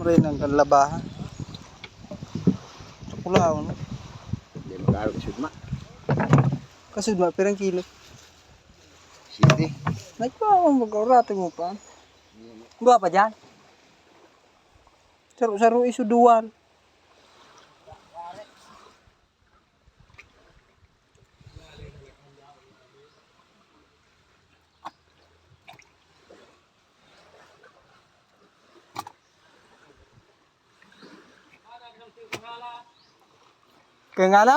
Rin ang labahan. Pulaw, no? Hindi magkaro ka sudma. Kasud ma, pirang kilo. Siti. Nagpa, mag-orate mo pa. Gua pa dyan? Saro-saro isuduan. കെങ്ങാലോ